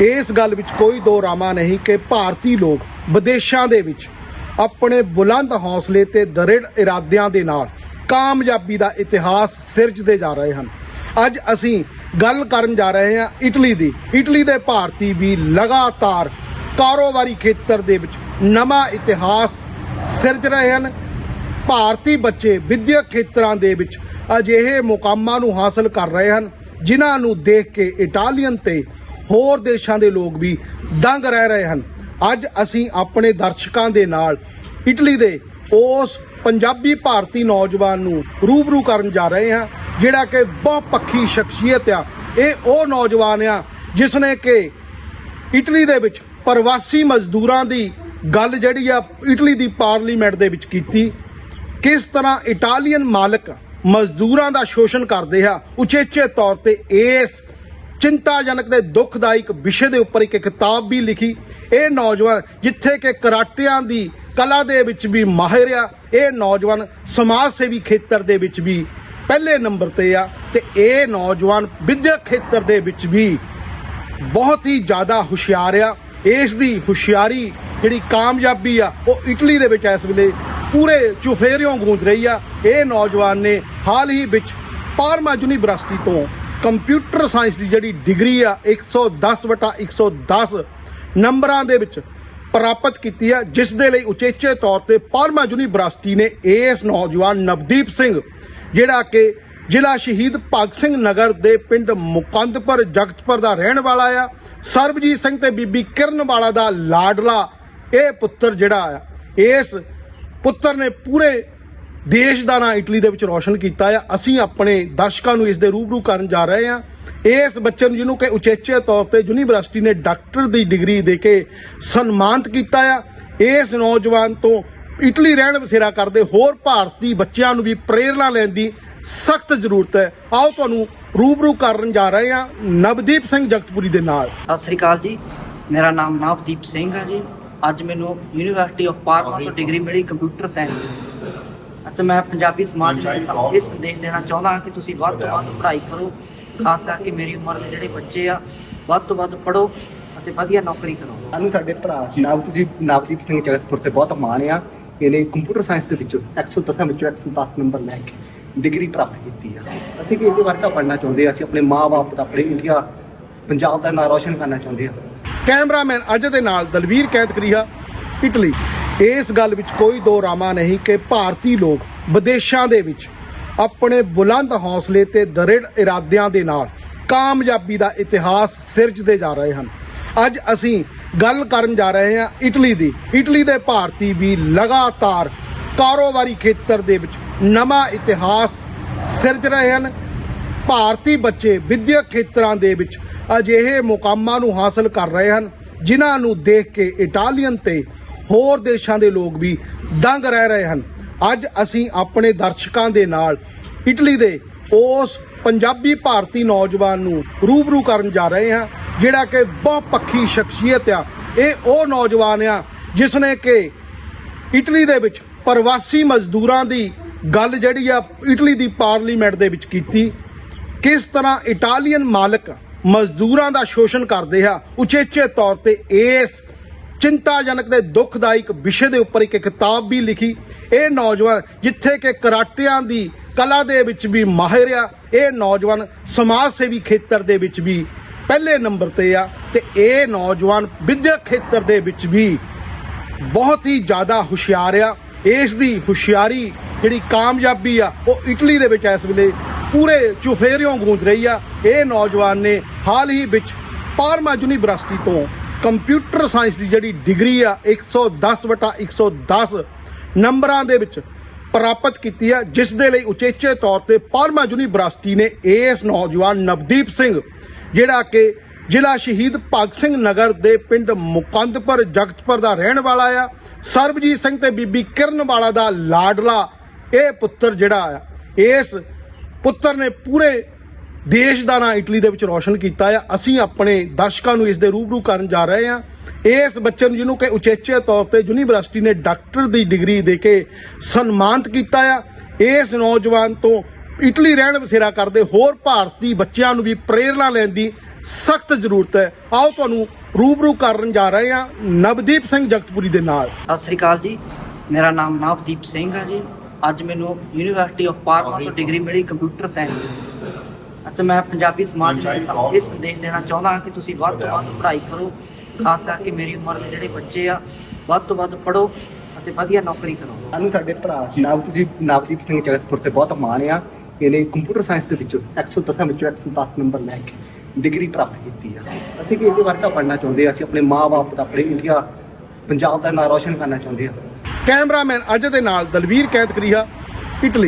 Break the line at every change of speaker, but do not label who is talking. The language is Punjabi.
ਇਸ ਗੱਲ ਵਿੱਚ ਕੋਈ ਦੋ ਰਾਮਾ ਨਹੀਂ ਕਿ ਭਾਰਤੀ ਲੋਕ ਵਿਦੇਸ਼ਾਂ ਦੇ ਵਿੱਚ ਆਪਣੇ ਬੁਲੰਦ ਹੌਸਲੇ ਤੇ ਦ੍ਰਿੜ ਇਰਾਦਿਆਂ ਦੇ ਨਾਲ ਕਾਮਯਾਬੀ ਦਾ ਇਤਿਹਾਸ ਸਿਰਜਦੇ ਜਾ ਰਹੇ ਹਨ। ਅੱਜ ਅਸੀਂ ਗੱਲ ਕਰਨ ਜਾ ਰਹੇ ਹਾਂ ਇਟਲੀ ਦੀ। ਇਟਲੀ ਦੇ ਭਾਰਤੀ ਵੀ ਲਗਾਤਾਰ ਕਾਰੋਬਾਰੀ ਖੇਤਰ ਦੇ ਵਿੱਚ ਨਵਾਂ ਇਤਿਹਾਸ ਸਿਰਜ ਰਹੇ ਹਨ। ਭਾਰਤੀ ਬੱਚੇ ਵਿਦਿਅਕ ਖੇਤਰਾਂ ਦੇ ਵਿੱਚ ਅਜਿਹੇ ਮੁਕਾਮਾਂ ਨੂੰ ਹਾਸਲ ਕਰ ਰਹੇ ਹਨ, ਜਿਨ੍ਹਾਂ ਨੂੰ ਦੇਖ ਕੇ ਇਟਾਲੀਅਨ ਤੇ ਹੋਰ ਦੇਸ਼ਾਂ ਦੇ ਲੋਕ ਵੀ ਦੰਗ ਰਹਿ ਰਹੇ ਹਨ। ਅੱਜ ਅਸੀਂ ਆਪਣੇ ਦਰਸ਼ਕਾਂ ਦੇ ਨਾਲ ਇਟਲੀ ਦੇ ਉਸ ਪੰਜਾਬੀ ਭਾਰਤੀ ਨੌਜਵਾਨ ਨੂੰ ਰੂਬਰੂ ਕਰਨ ਜਾ ਰਹੇ ਹਾਂ, ਜਿਹੜਾ ਕਿ ਬਹੁਤ ਪੱਖੀ ਸ਼ਖਸੀਅਤ ਆ। ਇਹ ਉਹ ਨੌਜਵਾਨ ਆ ਜਿਸ ਨੇ ਕਿ ਇਟਲੀ ਦੇ ਵਿੱਚ ਪ੍ਰਵਾਸੀ ਮਜ਼ਦੂਰਾਂ ਦੀ ਗੱਲ ਜਿਹੜੀ ਆ ਇਟਲੀ ਦੀ ਪਾਰਲੀਮੈਂਟ ਦੇ ਵਿੱਚ ਕੀਤੀ। ਕਿਸ ਤਰ੍ਹਾਂ ਇਟਾਲੀਅਨ ਮਾਲਕ ਮਜ਼ਦੂਰਾਂ ਦਾ ਸ਼ੋਸ਼ਣ ਕਰਦੇ ਆ, ਉਚੇਚੇ ਤੌਰ ਤੇ ਇਸ ਚਿੰਤਾਜਨਕ ਤੇ ਦੁਖਦਾਇਕ ਵਿਸ਼ੇ ਦੇ ਉੱਪਰ ਇੱਕ ਕਿਤਾਬ ਵੀ ਲਿਖੀ। ਇਹ ਨੌਜਵਾਨ ਜਿੱਥੇ ਕਿ ਕਰਾਟਿਆਂ ਦੀ ਕਲਾ ਦੇ ਵਿੱਚ ਵੀ ਮਾਹਿਰ ਆ, ਇਹ ਨੌਜਵਾਨ ਸਮਾਜ ਸੇਵੀ ਖੇਤਰ ਦੇ ਵਿੱਚ ਵੀ ਪਹਿਲੇ ਨੰਬਰ ਤੇ ਆ ਤੇ ਇਹ ਨੌਜਵਾਨ ਵਿਦਿਅਕ ਖੇਤਰ ਦੇ ਵਿੱਚ ਵੀ ਬਹੁਤ ਹੀ ਜ਼ਿਆਦਾ ਹੁਸ਼ਿਆਰ ਆ। ਇਸ ਦੀ ਹੁਸ਼ਿਆਰੀ ਜਿਹੜੀ ਕਾਮਯਾਬੀ ਆ, ਉਹ ਇਟਲੀ ਦੇ ਵਿੱਚ ਇਸ ਵੇਲੇ ਪੂਰੇ ਚੁਫੇਰਿਓਂ ਗੂੰਜ ਰਹੀ ਆ। ਇਹ ਨੌਜਵਾਨ ਨੇ ਹਾਲ ਹੀ ਵਿੱਚ ਪਾਰਮਾ ਯੂਨੀਵਰਸਿਟੀ ਤੋਂ ਕੰਪਿਊਟਰ ਸਾਇੰਸ ਦੀ ਜਿਹੜੀ ਡਿਗਰੀ ਆ 110 ਵਟਾ 110 ਨੰਬਰਾਂ ਦੇ ਵਿੱਚ ਪ੍ਰਾਪਤ ਕੀਤੀ ਆ, ਜਿਸ ਦੇ ਲਈ ਉਚੇਚੇ ਤੌਰ ਤੇ ਪਾਰਮਾ ਯੂਨੀਵਰਸਿਟੀ ਨੇ ਇਸ ਨੌਜਵਾਨ ਨਵਦੀਪ ਸਿੰਘ, ਜਿਹੜਾ ਕਿ ਜ਼ਿਲ੍ਹਾ ਸ਼ਹੀਦ ਭਗਤ ਸਿੰਘ ਨਗਰ ਦੇ ਪਿੰਡ ਮੁਕੰਦਪੁਰ, ਜਗਤਪੁਰ ਦਾ ਰਹਿਣ ਵਾਲਾ ਆ। ਸਰਬਜੀਤ ਸਿੰਘ ਤੇ ਬੀਬੀ ਕਿਰਨ ਵਾਲਾ ਦਾ ਲਾਡਲਾ ਇਹ ਪੁੱਤਰ ਜਿਹੜਾ ਆ, ਇਸ ਪੁੱਤਰ ਨੇ ਪੂਰੇ ਦੇਸ਼ ਦਾ ਨਾਂ ਇਟਲੀ ਦੇ ਵਿੱਚ ਰੌਸ਼ਨ ਕੀਤਾ ਆ। ਅਸੀਂ ਆਪਣੇ ਦਰਸ਼ਕਾਂ ਨੂੰ ਇਸ ਦੇ ਰੂਬਰੂ ਕਰਨ ਜਾ ਰਹੇ ਹਾਂ। ਇਸ ਬੱਚੇ ਨੂੰ ਜਿਹਨੂੰ ਕਿ ਉਚੇਚੇ ਤੌਰ ਤੇ ਯੂਨੀਵਰਸਿਟੀ ਨੇ ਡਾਕਟਰ ਦੀ ਡਿਗਰੀ ਦੇ ਕੇ ਸਨਮਾਨਿਤ ਕੀਤਾ ਆ। ਇਸ ਨੌਜਵਾਨ ਤੋਂ ਇਟਲੀ ਰਹਿਣ ਬਸੇਰਾ ਕਰਦੇ ਹੋਰ ਭਾਰਤੀ ਬੱਚਿਆਂ ਨੂੰ ਵੀ ਪ੍ਰੇਰਣਾ ਲੈਣ ਦੀ ਸਖਤ ਜ਼ਰੂਰਤ ਹੈ। ਆਓ ਤੁਹਾਨੂੰ ਰੂਬਰੂ ਕਰਨ ਜਾ ਰਹੇ ਹਾਂ ਨਵਦੀਪ ਸਿੰਘ ਜਗਤਪੁਰੀ ਦੇ ਨਾਲ।
ਸਤਿ ਸ੍ਰੀ ਅਕਾਲ ਜੀ। ਮੇਰਾ ਨਾਮ ਨਵਦੀਪ ਸਿੰਘ ਹੈ ਜੀ। ਅੱਜ ਮੈਨੂੰ ਯੂਨੀਵਰਸਿਟੀ ਆਫ ਪਾਰਮਾ ਤੋਂ ਡਿਗਰੀ ਮਿਲੀ ਕੰਪਿਊਟਰ ਸਾਇੰਸ ਅਤੇ ਮੈਂ ਪੰਜਾਬੀ ਸਮਾਜ ਨੂੰ ਇਸ- ਇਹ ਸੰਦੇਸ਼ ਦੇਣਾ ਚਾਹੁੰਦਾ ਹਾਂ ਕਿ ਤੁਸੀਂ ਵੱਧ ਤੋਂ ਵੱਧ ਪੜ੍ਹਾਈ ਕਰੋ ਖਾਸ ਕਰਕੇ ਮੇਰੀ ਉਮਰ ਦੇ ਜਿਹੜੇ ਬੱਚੇ ਆ ਵੱਧ ਤੋਂ ਵੱਧ ਪੜ੍ਹੋ ਅਤੇ ਵਧੀਆ ਨੌਕਰੀ ਕਰੋ।
ਸਾਨੂੰ ਸਾਡੇ ਭਰਾ ਨਵਦੀਪ ਨਵਦੀਪ ਸਿੰਘ ਜਗਤਪੁਰ ਤੇ ਬਹੁਤ ਮਾਣ ਆ ਇਹਨੇ ਕੰਪਿਊਟਰ ਸਾਇੰਸ ਦੇ ਵਿੱਚੋਂ 110 ਵਿੱਚੋਂ 110 ਨੰਬਰ ਲੈ ਕੇ ਡਿਗਰੀ ਪ੍ਰਾਪਤ ਕੀਤੀ ਆ। ਅਸੀਂ ਵੀ ਇਹਦੇ ਵਰਗਾ ਪੜ੍ਹਨਾ ਚਾਹੁੰਦੇ ਆ ਅਸੀਂ ਆਪਣੇ ਮਾਪੇ ਦਾ ਆਪਣੇ ਇੰਡੀਆ ਪੰਜਾਬ ਦਾ ਨਾਂ ਰੋਸ਼ਨ ਕਰਨਾ ਚਾਹੁੰਦੇ ਆ।
ਕੈਮਰਾਮੈਨ ਅਜੇ ਦੇ ਨਾਲ ਦਲਵੀਰ ਕੈਦਕਰੀਆ ਇਟਲੀ ਇਸ ਗੱਲ ਵਿੱਚ ਕੋਈ ਦੋ ਰਾਮਾ ਨਹੀਂ ਕਿ ਭਾਰਤੀ ਲੋਕ ਵਿਦੇਸ਼ਾਂ ਦੇ ਵਿੱਚ ਆਪਣੇ ਬੁਲੰਦ ਹੌਸਲੇ ਤੇ ਦ੍ਰਿੜ ਇਰਾਦਿਆਂ ਦੇ ਨਾਲ ਕਾਮਯਾਬੀ ਦਾ ਇਤਿਹਾਸ ਸਿਰਜਦੇ ਜਾ ਰਹੇ ਹਨ। ਅੱਜ ਅਸੀਂ ਗੱਲ ਕਰਨ ਜਾ ਰਹੇ ਹਾਂ ਇਟਲੀ ਦੀ। ਇਟਲੀ ਦੇ ਭਾਰਤੀ ਵੀ ਲਗਾਤਾਰ ਕਾਰੋਬਾਰੀ ਖੇਤਰ ਦੇ ਵਿੱਚ ਨਵਾਂ ਇਤਿਹਾਸ ਸਿਰਜ ਰਹੇ ਹਨ। ਭਾਰਤੀ ਬੱਚੇ ਵਿਦਿਅਕ ਖੇਤਰਾਂ ਦੇ ਵਿੱਚ ਅਜਿਹੇ ਮੁਕਾਮਾਂ ਨੂੰ ਹਾਸਲ ਕਰ ਰਹੇ ਹਨ, ਜਿਨ੍ਹਾਂ ਨੂੰ ਦੇਖ ਕੇ ਇਟਾਲੀਅਨ ਤੇ ਹੋਰ ਦੇਸ਼ਾਂ ਦੇ ਲੋਕ ਵੀ ਦੰਗ ਰਹਿ ਰਹੇ ਹਨ। ਅੱਜ ਅਸੀਂ ਆਪਣੇ ਦਰਸ਼ਕਾਂ ਦੇ ਨਾਲ ਇਟਲੀ ਦੇ ਉਸ ਪੰਜਾਬੀ ਭਾਰਤੀ ਨੌਜਵਾਨ ਨੂੰ ਰੂਬਰੂ ਕਰਨ ਜਾ ਰਹੇ ਹਾਂ, ਜਿਹੜਾ ਕਿ ਬਹੁਤ ਪੱਖੀ ਸ਼ਖਸੀਅਤ ਆ। ਇਹ ਉਹ ਨੌਜਵਾਨ ਆ ਜਿਸ ਨੇ ਕਿ ਇਟਲੀ ਦੇ ਵਿੱਚ ਪ੍ਰਵਾਸੀ ਮਜ਼ਦੂਰਾਂ ਦੀ ਗੱਲ ਜਿਹੜੀ ਆ ਇਟਲੀ ਦੀ ਪਾਰਲੀਮੈਂਟ ਦੇ ਵਿੱਚ ਕੀਤੀ। ਕਿਸ ਤਰ੍ਹਾਂ ਇਟਾਲੀਅਨ ਮਾਲਕ ਮਜ਼ਦੂਰਾਂ ਦਾ ਸ਼ੋਸ਼ਣ ਕਰਦੇ ਆ, ਉਚੇਚੇ ਤੌਰ ਤੇ ਇਸ ਚਿੰਤਾਜਨਕ ਤੇ ਦੁਖਦਾਇਕ ਵਿਸ਼ੇ ਦੇ ਉੱਪਰ ਇੱਕ ਕਿਤਾਬ ਵੀ ਲਿਖੀ। ਇਹ ਨੌਜਵਾਨ ਜਿੱਥੇ ਕਿ ਕਰਾਟਿਆਂ ਦੀ ਕਲਾ ਦੇ ਵਿੱਚ ਵੀ ਮਾਹਿਰ ਆ, ਇਹ ਨੌਜਵਾਨ ਸਮਾਜ ਸੇਵੀ ਖੇਤਰ ਦੇ ਵਿੱਚ ਵੀ ਪਹਿਲੇ ਨੰਬਰ ਤੇ ਆ ਤੇ ਇਹ ਨੌਜਵਾਨ ਵਿਦਿਅਕ ਖੇਤਰ ਦੇ ਵਿੱਚ ਵੀ ਬਹੁਤ ਹੀ ਜ਼ਿਆਦਾ ਹੁਸ਼ਿਆਰ ਆ। ਇਸ ਦੀ ਹੁਸ਼ਿਆਰੀ ਜਿਹੜੀ ਕਾਮਯਾਬੀ ਆ, ਉਹ ਇਟਲੀ ਦੇ ਵਿੱਚ ਇਸ ਵੇਲੇ ਪੂਰੇ ਚੁਫੇਰਿਓਂ ਗੂੰਜ ਰਹੀ ਆ। ਇਹ ਨੌਜਵਾਨ ਨੇ ਹਾਲ ਹੀ ਵਿੱਚ ਪਾਰਮਾ ਯੂਨੀਵਰਸਿਟੀ ਤੋਂ ਕੰਪਿਊਟਰ ਸਾਇੰਸ ਦੀ ਜਿਹੜੀ ਡਿਗਰੀ ਆ 110 ਵਟਾ 110 ਨੰਬਰਾਂ ਦੇ ਵਿੱਚ ਪ੍ਰਾਪਤ ਕੀਤੀ ਆ, ਜਿਸ ਦੇ ਲਈ ਉਚੇਚੇ ਤੌਰ ਤੇ ਪਾਰਮਾ ਯੂਨੀਵਰਸਿਟੀ ਨੇ ਇਸ ਨੌਜਵਾਨ ਨਵਦੀਪ ਸਿੰਘ, ਜਿਹੜਾ ਕਿ ਜ਼ਿਲ੍ਹਾ ਸ਼ਹੀਦ ਭਗਤ ਸਿੰਘ ਨਗਰ ਦੇ ਪਿੰਡ ਮੁਕੰਦਪੁਰ, ਜਗਤਪੁਰ ਦਾ ਰਹਿਣ ਵਾਲਾ ਆ। ਸਰਬਜੀਤ ਸਿੰਘ ਤੇ ਬੀਬੀ ਕਿਰਨ ਵਾਲਾ ਦਾ ਲਾਡਲਾ ਇਹ ਪੁੱਤਰ ਜਿਹੜਾ ਆ, ਇਸ ਪੁੱਤਰ ਨੇ ਪੂਰੇ ਦੇਸ਼ ਦਾ ਨਾਂ ਇਟਲੀ ਦੇ ਵਿੱਚ ਰੌਸ਼ਨ ਕੀਤਾ ਆ। ਅਸੀਂ ਆਪਣੇ ਦਰਸ਼ਕਾਂ ਨੂੰ ਇਸ ਦੇ ਰੂਬਰੂ ਕਰਨ ਜਾ ਰਹੇ ਹਾਂ। ਇਸ ਬੱਚੇ ਨੂੰ ਜਿਹਨੂੰ ਕਿ ਉਚੇਚੇ ਤੌਰ ਤੇ ਯੂਨੀਵਰਸਿਟੀ ਨੇ ਡਾਕਟਰ ਦੀ ਡਿਗਰੀ ਦੇ ਕੇ ਸਨਮਾਨਿਤ ਕੀਤਾ ਆ। ਇਸ ਨੌਜਵਾਨ ਤੋਂ ਇਟਲੀ ਰਹਿਣ ਬਸੇਰਾ ਕਰਦੇ ਹੋਰ ਭਾਰਤੀ ਬੱਚਿਆਂ ਨੂੰ ਵੀ ਪ੍ਰੇਰਣਾ ਲੈਣ ਦੀ ਸਖਤ ਜ਼ਰੂਰਤ ਹੈ। ਆਓ ਤੁਹਾਨੂੰ ਰੂਬਰੂ ਕਰਨ ਜਾ ਰਹੇ ਹਾਂ ਨਵਦੀਪ ਸਿੰਘ ਜਗਤਪੁਰੀ ਦੇ ਨਾਲ।
ਸਤਿ ਸ੍ਰੀ ਅਕਾਲ ਜੀ। ਮੇਰਾ ਨਾਮ ਨਵਦੀਪ ਸਿੰਘ ਹੈ ਜੀ। ਅੱਜ ਮੈਨੂੰ ਯੂਨੀਵਰਸਿਟੀ ਆਫ ਪਾਰਮਾ ਤੋਂ ਡਿਗਰੀ ਮਿਲੀ ਕੰਪਿਊਟਰ ਸਾਇੰਸ ਅਤੇ ਮੈਂ ਪੰਜਾਬੀ ਸਮਾਜ ਨੂੰ ਇਸ- ਇਸ ਸੰਦੇਸ਼ ਦੇਣਾ ਚਾਹੁੰਦਾ ਹਾਂ ਕਿ ਤੁਸੀਂ ਵੱਧ ਤੋਂ ਵੱਧ ਪੜ੍ਹਾਈ ਕਰੋ ਖਾਸ ਕਰਕੇ ਮੇਰੀ ਉਮਰ ਦੇ ਜਿਹੜੇ ਬੱਚੇ ਆ ਵੱਧ ਤੋਂ ਵੱਧ ਪੜ੍ਹੋ ਅਤੇ ਵਧੀਆ ਨੌਕਰੀ ਕਰੋ।
ਸਾਨੂੰ ਸਾਡੇ ਭਰਾ ਨਵਦੀਪ ਨਵਦੀਪ ਸਿੰਘ ਜਗਤਪੁਰ ਤੇ ਬਹੁਤ ਮਾਣ ਆ ਇਹਨੇ ਕੰਪਿਊਟਰ ਸਾਇੰਸ ਦੇ ਵਿੱਚੋਂ 110 ਵਿੱਚੋਂ 110 ਨੰਬਰ ਲੈ ਕੇ ਡਿਗਰੀ ਪ੍ਰਾਪਤ ਕੀਤੀ ਆ। ਅਸੀਂ ਵੀ ਇਹਦੇ ਵਰਗਾ ਪੜ੍ਹਨਾ ਚਾਹੁੰਦੇ ਆ ਅਸੀਂ ਆਪਣੇ ਮਾਪੇ ਦਾ ਆਪਣੇ ਇੰਡੀਆ ਪੰਜਾਬ ਦਾ ਨਾਂ ਰੋਸ਼ਨ ਕਰਨਾ ਚਾਹੁੰਦੇ ਆ।
ਕੈਮਰਾਮੈਨ ਅਜੇ ਦੇ ਨਾਲ ਦਲਵੀਰ ਕੈਂਤ ਕਰੀਹਾ ਇਟਲੀ